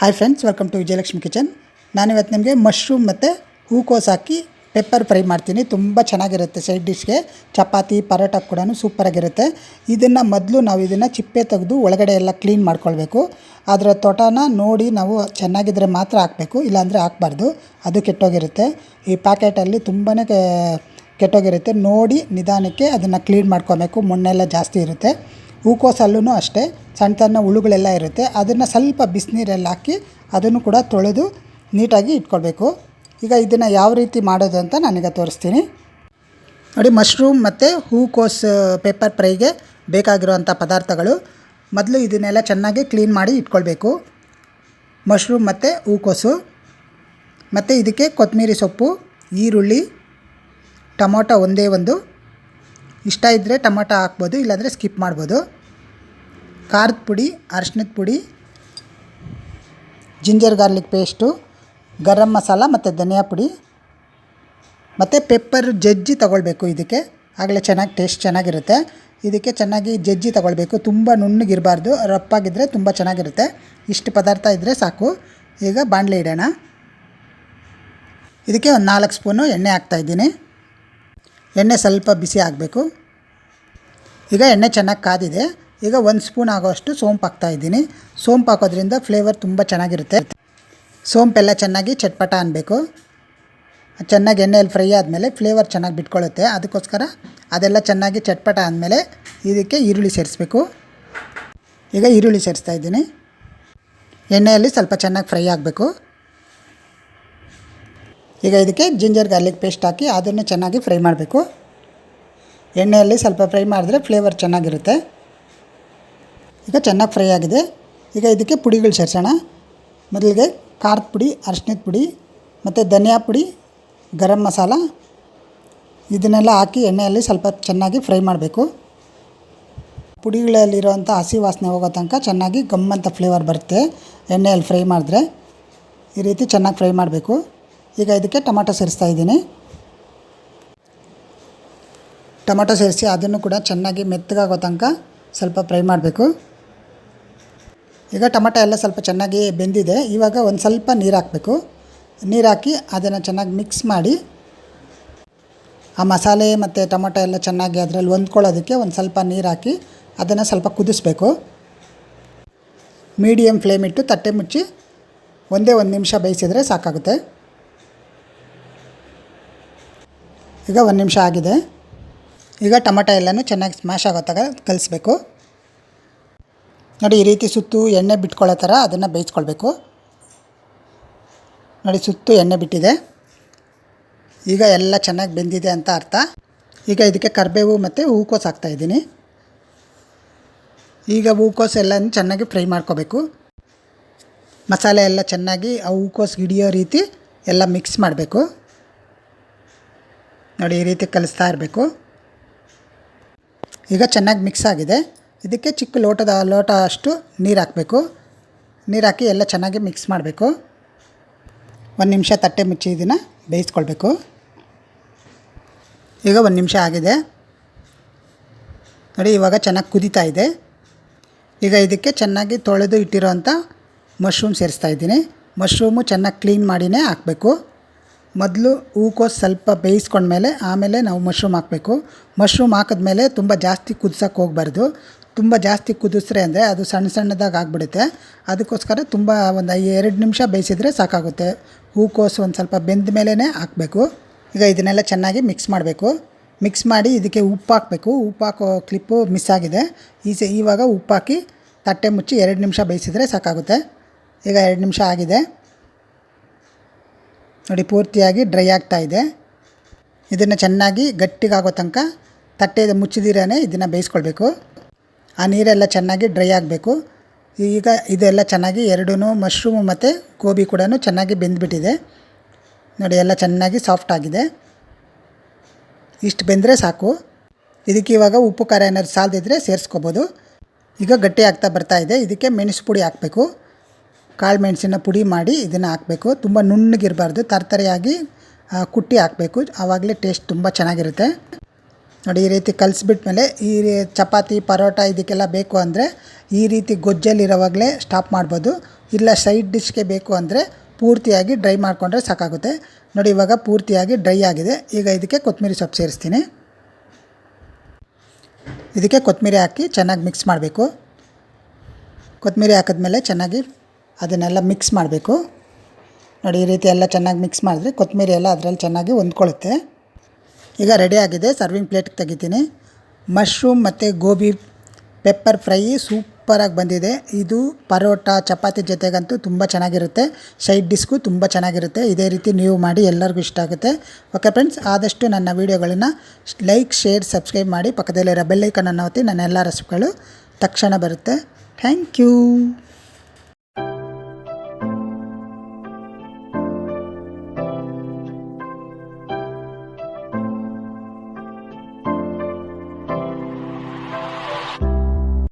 Hi friends welcome to Vijayalakshmi kitchen ನಾನು ಇವತ್ತು ನಿಮಗೆ ಮಶ್ರೂಮ್ ಮತ್ತು ಹೂಕೋಸು ಹಾಕಿ ಪೆಪ್ಪರ್ ಫ್ರೈ ಮಾಡ್ತೀನಿ. ತುಂಬ ಚೆನ್ನಾಗಿರುತ್ತೆ ಸೈಡ್ ಡಿಶ್ಗೆ ಚಪಾತಿ, ಪರೋಟ ಕೂಡ ಸೂಪರಾಗಿರುತ್ತೆ ಇದನ್ನು ಮೊದಲು ನಾವು ಇದನ್ನು ಚಿಪ್ಪೆ ತೆಗೆದು ಒಳಗಡೆ ಎಲ್ಲ ಕ್ಲೀನ್ ಮಾಡ್ಕೊಳ್ಬೇಕು. ಅದರ ತೋಟನ ನೋಡಿ ನಾವು ಚೆನ್ನಾಗಿದ್ದರೆ ಮಾತ್ರ ಹಾಕಬೇಕು, ಇಲ್ಲಾಂದರೆ ಹಾಕ್ಬಾರ್ದು. ಅದು ಕೆಟ್ಟೋಗಿರುತ್ತೆ. ಈ ಪ್ಯಾಕೆಟಲ್ಲಿ ತುಂಬಾ ಕೆಟ್ಟೋಗಿರುತ್ತೆ. ನೋಡಿ ನಿಧಾನಕ್ಕೆ ಅದನ್ನು ಕ್ಲೀನ್ ಮಾಡ್ಕೊಬೇಕು ಮಣ್ಣೆಲ್ಲ ಜಾಸ್ತಿ ಇರುತ್ತೆ. ಹೂಕೋಸಲ್ಲೂ ಅಷ್ಟೇ ಸಣ್ಣ ಸಣ್ಣ ಹುಳುಗಳೆಲ್ಲ ಇರುತ್ತೆ. ಅದನ್ನು ಸ್ವಲ್ಪ ಬಿಸಿನೀರಲ್ಲಿ ಹಾಕಿ ಅದನ್ನು ಕೂಡ ತೊಳೆದು ನೀಟಾಗಿ ಇಟ್ಕೊಳ್ಬೇಕು. ಈಗ ಇದನ್ನು ಯಾವ ರೀತಿ ಮಾಡೋದು ಅಂತ ನಾನೀಗ ತೋರಿಸ್ತೀನಿ. ನೋಡಿ, ಮಶ್ರೂಮ್ ಮತ್ತು ಹೂಕೋಸ್ ಪೆಪ್ಪರ್ ಫ್ರೈಗೆ ಬೇಕಾಗಿರುವಂಥ ಪದಾರ್ಥಗಳು. ಮೊದಲು ಇದನ್ನೆಲ್ಲ ಚೆನ್ನಾಗಿ ಕ್ಲೀನ್ ಮಾಡಿ ಇಟ್ಕೊಳ್ಬೇಕು. ಮಶ್ರೂಮ್ ಮತ್ತು ಹೂಕೋಸು. ಮತ್ತು ಇದಕ್ಕೆ ಕೊತ್ತಂಬರಿ ಸೊಪ್ಪು, ಈರುಳ್ಳಿ, ಟೊಮೊಟೊ ಒಂದೇ ಒಂದು. ಇಷ್ಟ ಇದ್ದರೆ ಟೊಮೊಟೊ ಹಾಕ್ಬೋದು, ಇಲ್ಲಾಂದರೆ ಸ್ಕಿಪ್ ಮಾಡ್ಬೋದು. ಖಾರದ ಪುಡಿ ಅರಿಶಿನದ ಪುಡಿ ginger garlic paste garam masala ಮತ್ತು ಧನಿಯಾ ಪುಡಿ. ಮತ್ತು ಪೆಪ್ಪರ್ ಜಜ್ಜಿ ತಗೊಳ್ಬೇಕು ಇದಕ್ಕೆ. ಆಗಲೇ ಚೆನ್ನಾಗಿ ಟೇಸ್ಟ್ ಚೆನ್ನಾಗಿರುತ್ತೆ. ಇದಕ್ಕೆ ಚೆನ್ನಾಗಿ ಜಜ್ಜಿ ತಗೊಳ್ಬೇಕು. ತುಂಬ ನುಣ್ಣಗಿರಬಾರ್ದು ರಪ್ಪಾಗಿದ್ದರೆ ತುಂಬ ಚೆನ್ನಾಗಿರುತ್ತೆ. ಇಷ್ಟು ಪದಾರ್ಥ ಇದ್ದರೆ ಸಾಕು. ಈಗ ಬಾಣಲೆ ಇಡೋಣ. ಇದಕ್ಕೆ ಒಂದು ನಾಲ್ಕು ಸ್ಪೂನು ಎಣ್ಣೆ ಹಾಕ್ತಾಯಿದ್ದೀನಿ ಎಣ್ಣೆ ಸ್ವಲ್ಪ ಬಿಸಿ ಆಗಬೇಕು. ಈಗ ಎಣ್ಣೆ ಚೆನ್ನಾಗಿ ಕಾದಿದೆ. ಈಗ ಒಂದು ಸ್ಪೂನ್ ಆಗೋಷ್ಟು ಸೋಂಪು ಹಾಕ್ತಾಯಿದ್ದೀನಿ ಸೋಂಪು ಹಾಕೋದ್ರಿಂದ ಫ್ಲೇವರ್ ತುಂಬ ಚೆನ್ನಾಗಿರುತ್ತೆ. ಸೋಂಪೆಲ್ಲ ಚೆನ್ನಾಗಿ ಚಟ್ಪಟ ಅನ್ನಬೇಕು ಚೆನ್ನಾಗಿ ಎಣ್ಣೆಯಲ್ಲಿ ಫ್ರೈ ಆದಮೇಲೆ ಫ್ಲೇವರ್ ಚೆನ್ನಾಗಿ ಬಿಟ್ಕೊಳ್ಳುತ್ತೆ ಅದಕ್ಕೋಸ್ಕರ ಅದೆಲ್ಲ ಚೆನ್ನಾಗಿ ಚಟ್ಪಟ ಆದಮೇಲೆ ಇದಕ್ಕೆ ಈರುಳ್ಳಿ ಸೇರಿಸ್ಬೇಕು. ಈಗ ಈರುಳ್ಳಿ ಸೇರಿಸ್ತಾ ಇದ್ದೀನಿ. ಎಣ್ಣೆಯಲ್ಲಿ ಸ್ವಲ್ಪ ಚೆನ್ನಾಗಿ ಫ್ರೈ ಆಗಬೇಕು. ಈಗ ಇದಕ್ಕೆ ಜಿಂಜರ್ ಗಾರ್ಲಿಕ್ ಪೇಸ್ಟ್ ಹಾಕಿ ಅದನ್ನು ಚೆನ್ನಾಗಿ ಫ್ರೈ ಮಾಡಬೇಕು. ಎಣ್ಣೆಯಲ್ಲಿ ಸ್ವಲ್ಪ ಫ್ರೈ ಮಾಡಿದ್ರೆ ಫ್ಲೇವರ್ ಚೆನ್ನಾಗಿರುತ್ತೆ. ಈಗ ಚೆನ್ನಾಗಿ ಫ್ರೈ ಆಗಿದೆ. ಈಗ ಇದಕ್ಕೆ ಪುಡಿಗಳು ಸೇರಿಸೋಣ. ಮೊದಲಿಗೆ ಖಾರದ ಪುಡಿ ಅರಿಶಿನದ ಪುಡಿ, ಮತ್ತು ಧನಿಯಾ ಪುಡಿ, ಗರಂ ಮಸಾಲ. ಇದನ್ನೆಲ್ಲ ಹಾಕಿ ಎಣ್ಣೆಯಲ್ಲಿ ಸ್ವಲ್ಪ ಚೆನ್ನಾಗಿ ಫ್ರೈ ಮಾಡಬೇಕು. ಪುಡಿಗಳಲ್ಲಿರುವಂಥ ಹಸಿ ವಾಸನೆ ಹೋಗೋ ತನಕ ಚೆನ್ನಾಗಿ ಗಮ್ಮಂತ ಫ್ಲೇವರ್ ಬರುತ್ತೆ ಎಣ್ಣೆಯಲ್ಲಿ ಫ್ರೈ ಮಾಡಿದ್ರೆ. ಈ ರೀತಿ ಚೆನ್ನಾಗಿ ಫ್ರೈ ಮಾಡಬೇಕು. ಈಗ ಇದಕ್ಕೆ ಟೊಮಾಟೊ ಸೇರಿಸ್ತಾ ಇದ್ದೀನಿ. ಟೊಮಾಟೊ ಸೇರಿಸಿ ಅದನ್ನು ಕೂಡ ಚೆನ್ನಾಗಿ ಮೆತ್ತಗಾಗೋ ತನಕ ಸ್ವಲ್ಪ ಫ್ರೈ ಮಾಡಬೇಕು. ಈಗ ಟೊಮೆಟೊ ಎಲ್ಲ ಸ್ವಲ್ಪ ಚೆನ್ನಾಗಿ ಬೆಂದಿದೆ. ಇವಾಗ ಒಂದು ಸ್ವಲ್ಪ ನೀರು ಹಾಕಬೇಕು. ನೀರು ಹಾಕಿ ಅದನ್ನು ಚೆನ್ನಾಗಿ ಮಿಕ್ಸ್ ಮಾಡಿ ಆ ಮಸಾಲೆ ಮತ್ತು ಟೊಮೆಟೊ ಎಲ್ಲ ಚೆನ್ನಾಗಿ ಅದರಲ್ಲಿ ಹೊಂದ್ಕೊಳ್ಳೋದಕ್ಕೆ ಒಂದು ಸ್ವಲ್ಪ ನೀರು ಹಾಕಿ ಅದನ್ನು ಸ್ವಲ್ಪ ಕುದಿಸ್ಬೇಕು. ಮೀಡಿಯಮ್ ಫ್ಲೇಮ್ ಇಟ್ಟು ತಟ್ಟೆ ಮುಚ್ಚಿ ಒಂದೇ ಒಂದು ನಿಮಿಷ ಬೇಯಿಸಿದರೆ ಸಾಕಾಗುತ್ತೆ. ಈಗ ಒಂದು ನಿಮಿಷ ಆಗಿದೆ. ಈಗ ಟೊಮೆಟೊ ಎಲ್ಲನೂ ಚೆನ್ನಾಗಿ ಸ್ಮ್ಯಾಶ್ ಆಗೋ ತಗ ಕಲಿಸ್ಬೇಕು. ನೋಡಿ ಈ ರೀತಿ ಸುತ್ತು ಎಣ್ಣೆ ಬಿಟ್ಕೊಳ್ಳೋ ಥರ ಅದನ್ನು ಬೇಯಿಸ್ಕೊಳ್ಬೇಕು. ನೋಡಿ ಸುತ್ತು ಎಣ್ಣೆ ಬಿಟ್ಟಿದೆ. ಈಗ ಎಲ್ಲ ಚೆನ್ನಾಗಿ ಬೆಂದಿದೆ ಅಂತ ಅರ್ಥ. ಈಗ ಇದಕ್ಕೆ ಕರಿಬೇವು ಮತ್ತು ಹೂಕೋಸು ಹಾಕ್ತಾಯಿದ್ದೀನಿ ಈಗ ಹೂಕೋಸ್ ಎಲ್ಲನೂ ಚೆನ್ನಾಗಿ ಫ್ರೈ ಮಾಡ್ಕೋಬೇಕು. ಮಸಾಲೆ ಎಲ್ಲ ಚೆನ್ನಾಗಿ ಆ ಹೂಕೋಸು ಹಿಡಿಯೋ ರೀತಿ ಎಲ್ಲ ಮಿಕ್ಸ್ ಮಾಡಬೇಕು. ನೋಡಿ ಈ ರೀತಿ ಕಲಿಸ್ತಾ ಇರಬೇಕು. ಈಗ ಚೆನ್ನಾಗಿ ಮಿಕ್ಸ್ ಆಗಿದೆ. ಇದಕ್ಕೆ ಚಿಕ್ಕ ಲೋಟದ ಲೋಟ ಅಷ್ಟು ನೀರು ಹಾಕಬೇಕು. ನೀರು ಹಾಕಿ ಎಲ್ಲ ಚೆನ್ನಾಗಿ ಮಿಕ್ಸ್ ಮಾಡಬೇಕು. ಒಂದು ನಿಮಿಷ ತಟ್ಟೆ ಮುಚ್ಚಿ ಇದನ್ನು ಬೇಯಿಸ್ಕೊಳ್ಬೇಕು. ಈಗ ಒಂದು ನಿಮಿಷ ಆಗಿದೆ. ನೋಡಿ ಇವಾಗ ಚೆನ್ನಾಗಿ ಕುದೀತಾ ಇದೆ. ಈಗ ಇದಕ್ಕೆ ಚೆನ್ನಾಗಿ ತೊಳೆದು ಇಟ್ಟಿರೋವಂಥ ಮಶ್ರೂಮ್ ಸೇರಿಸ್ತಾ ಇದ್ದೀನಿ. ಮಶ್ರೂಮು ಚೆನ್ನಾಗಿ ಕ್ಲೀನ್ ಮಾಡಿನೇ ಹಾಕಬೇಕು. ಮೊದಲು ಹೂಕೋಸು ಸ್ವಲ್ಪ ಬೇಯಿಸ್ಕೊಂಡ್ಮೇಲೆ ಆಮೇಲೆ ನಾವು ಮಶ್ರೂಮ್ ಹಾಕಬೇಕು. ಮಶ್ರೂಮ್ ಹಾಕಿದ್ಮೇಲೆ ತುಂಬ ಜಾಸ್ತಿ ಕುದಿಸೋಕೆ ಹೋಗ್ಬಾರ್ದು. ತುಂಬ ಜಾಸ್ತಿ ಕುದಿಸ್ರೆ ಅಂದರೆ ಅದು ಸಣ್ಣ ಸಣ್ಣದಾಗಿ ಆಗಿಬಿಡುತ್ತೆ. ಅದಕ್ಕೋಸ್ಕರ ತುಂಬ ಒಂದು ಎರಡು ನಿಮಿಷ ಬೇಯಿಸಿದರೆ ಸಾಕಾಗುತ್ತೆ. ಹೂಕೋಸು ಒಂದು ಸ್ವಲ್ಪ ಬೆಂದ ಮೇಲೇ ಹಾಕಬೇಕು. ಈಗ ಇದನ್ನೆಲ್ಲ ಚೆನ್ನಾಗಿ ಮಿಕ್ಸ್ ಮಾಡಬೇಕು. ಮಿಕ್ಸ್ ಮಾಡಿ ಇದಕ್ಕೆ ಉಪ್ಪು ಹಾಕಬೇಕು. ಉಪ್ಪು ಹಾಕೋ ಕ್ಲಿಪ್ಪು ಮಿಸ್ ಆಗಿದೆ. ಈ ಇವಾಗ ಉಪ್ಪು ಹಾಕಿ ತಟ್ಟೆ ಮುಚ್ಚಿ ಎರಡು ನಿಮಿಷ ಬೇಯಿಸಿದರೆ ಸಾಕಾಗುತ್ತೆ. ಈಗ ಎರಡು ನಿಮಿಷ ಆಗಿದೆ. ನೋಡಿ, ಪೂರ್ತಿಯಾಗಿ ಡ್ರೈ ಆಗ್ತಾ ಇದೆ. ಇದನ್ನು ಚೆನ್ನಾಗಿ ಗಟ್ಟಿಗಾಗೋ ತನಕ ತಟ್ಟೆ ಮುಚ್ಚಿದಿರೇ ಇದನ್ನು ಬೇಯಿಸ್ಕೊಳ್ಬೇಕು. ಆ ನೀರೆಲ್ಲ ಚೆನ್ನಾಗಿ ಡ್ರೈ ಆಗಬೇಕು. ಈಗ ಇದೆಲ್ಲ ಚೆನ್ನಾಗಿ ಎರಡೂ ಮಶ್ರೂಮು ಮತ್ತು ಗೋಬಿ ಕೂಡ ಚೆನ್ನಾಗಿ ಬೆಂದ್ಬಿಟ್ಟಿದೆ. ನೋಡಿ, ಎಲ್ಲ ಚೆನ್ನಾಗಿ ಸಾಫ್ಟ್ ಆಗಿದೆ. ಇಷ್ಟು ಬೆಂದರೆ ಸಾಕು. ಇದಕ್ಕೆ ಇವಾಗ ಉಪ್ಪು ಖಾರ ಏನಾದ್ರು ಸಾಲದಿದ್ದರೆ ಸೇರಿಸ್ಕೋಬೋದು. ಈಗ ಗಟ್ಟಿ ಆಗ್ತಾ ಬರ್ತಾ ಇದೆ. ಇದಕ್ಕೆ ಮೆಣಸು ಪುಡಿ ಹಾಕಬೇಕು. ಕಾಳು ಮೆಣಸಿನ ಪುಡಿ ಮಾಡಿ ಇದನ್ನು ಹಾಕಬೇಕು. ತುಂಬ ನುಣ್ಣಗಿರಬಾರ್ದು. ತರತರಿಯಾಗಿ ಕುಟ್ಟಿ ಹಾಕಬೇಕು. ಆವಾಗಲೇ ಟೇಸ್ಟ್ ತುಂಬ ಚೆನ್ನಾಗಿರುತ್ತೆ. ನೋಡಿ, ಈ ರೀತಿ ಕಲಿಸ್ಬಿಟ್ಮೇಲೆ ಈ ಚಪಾತಿ, ಪರೋಟ ಇದಕ್ಕೆಲ್ಲ ಬೇಕು ಅಂದರೆ ಈ ರೀತಿ ಗೊಜ್ಜಲ್ಲಿರೋವಾಗಲೇ ಸ್ಟಾಪ್ ಮಾಡ್ಬೋದು. ಇಲ್ಲ ಸೈಡ್ ಡಿಶ್ಗೆ ಬೇಕು ಅಂದರೆ ಪೂರ್ತಿಯಾಗಿ ಡ್ರೈ ಮಾಡಿಕೊಂಡ್ರೆ ಸಾಕಾಗುತ್ತೆ. ನೋಡಿ, ಇವಾಗ ಪೂರ್ತಿಯಾಗಿ ಡ್ರೈ ಆಗಿದೆ. ಈಗ ಇದಕ್ಕೆ ಕೊತ್ತಂಬರಿ ಸೊಪ್ಪು ಸೇರಿಸ್ತೀನಿ. ಇದಕ್ಕೆ ಕೊತ್ತಂಬರಿ ಹಾಕಿ ಚೆನ್ನಾಗಿ ಮಿಕ್ಸ್ ಮಾಡಬೇಕು. ಕೊತ್ತಂಬರಿ ಹಾಕಿದ್ಮೇಲೆ ಚೆನ್ನಾಗಿ ಅದನ್ನೆಲ್ಲ ಮಿಕ್ಸ್ ಮಾಡಬೇಕು. ನೋಡಿ, ಈ ರೀತಿ ಎಲ್ಲ ಚೆನ್ನಾಗಿ ಮಿಕ್ಸ್ ಮಾಡಿದ್ರೆ ಕೊತ್ತಂಬರಿ ಎಲ್ಲ ಅದರಲ್ಲಿ ಚೆನ್ನಾಗಿ ಹೊಂದ್ಕೊಳ್ಳುತ್ತೆ. ಈಗ ರೆಡಿ ಆಗಿದೆ ಸರ್ವಿಂಗ್ ಪ್ಲೇಟ್ಗೆ ತೆಗಿತೀನಿ. ಮಶ್ರೂಮ್ ಮತ್ತು ಗೋಬಿ ಪೆಪ್ಪರ್ ಫ್ರೈ ಸೂಪರಾಗಿ ಬಂದಿದೆ. ಇದು ಪರೋಟ, ಚಪಾತಿ ಜೊತೆಗಂತೂ ತುಂಬ ಚೆನ್ನಾಗಿರುತ್ತೆ. ಸೈಡ್ ಡಿಸ್ಕು ತುಂಬ ಚೆನ್ನಾಗಿರುತ್ತೆ. ಇದೇ ರೀತಿ ನೀವು ಮಾಡಿ ಎಲ್ಲರಿಗೂ ಇಷ್ಟ ಆಗುತ್ತೆ. ಓಕೆ ಫ್ರೆಂಡ್ಸ್ ಆದಷ್ಟು ನನ್ನ ವೀಡಿಯೋಗಳನ್ನು ಲೈಕ್ ಶೇರ್ ಸಬ್ಸ್ಕ್ರೈಬ್ ಮಾಡಿ ಪಕ್ಕದಲ್ಲಿರೋ ಬೆಲ್ಲೈಕನನ್ನು ಒತ್ತಿ ನನ್ನ ಎಲ್ಲ ರೆಸಿಪಿಗಳು ತಕ್ಷಣ ಬರುತ್ತೆ. Thank you